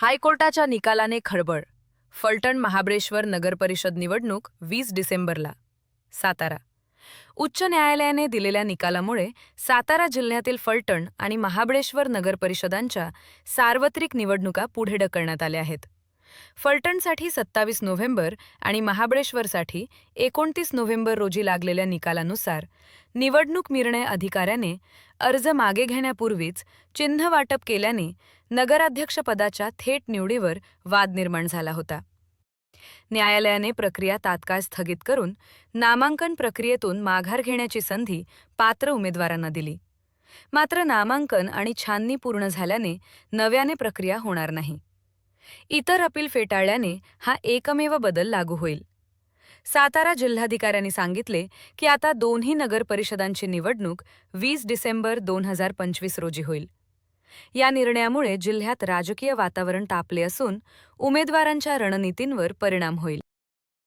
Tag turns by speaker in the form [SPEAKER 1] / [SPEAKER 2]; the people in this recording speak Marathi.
[SPEAKER 1] हायकोर्टाच्या निकालाने खळबळ. फलटण महाबळेश्वर नगरपरिषद निवडणूक वीस डिसेंबरला. सातारा. उच्च न्यायालयाने दिलेल्या निकालामुळे सातारा जिल्ह्यातील फलटण आणि महाबळेश्वर नगरपरिषदांच्या सार्वत्रिक निवडणुका पुढे ढकलण्यात आल्या आहेत. फलटणसाठी सत्तावीस नोव्हेंबर आणि महाबळेश्वरसाठी एकोणतीस नोव्हेंबर रोजी लागलेल्या निकालानुसार निवडणूक निर्णय अधिकाऱ्याने अर्ज मागे घेण्यापूर्वीच चिन्ह वाटप केल्याने नगराध्यक्षपदाच्या थेट निवडीवर वाद निर्माण झाला होता. न्यायालयाने प्रक्रिया तात्काळ स्थगित करून नामांकन प्रक्रियेतून माघार घेण्याची संधी पात्र उमेदवारांना दिली. मात्र नामांकन आणि छाननी पूर्ण झाल्याने नव्याने प्रक्रिया होणार नाही. इतर अपील फेटाळल्याने हा एकमेव बदल लागू होईल. सातारा जिल्हाधिकाऱ्यांनी सांगितले की आता दोन्ही नगर परिषदांची निवडणूक वीस डिसेंबर दोन हजार पंचवीस रोजी होईल. या निर्णयामुळे जिल्ह्यात राजकीय वातावरण तापले असून उमेदवारांच्या रणनीतींवर परिणाम होईल.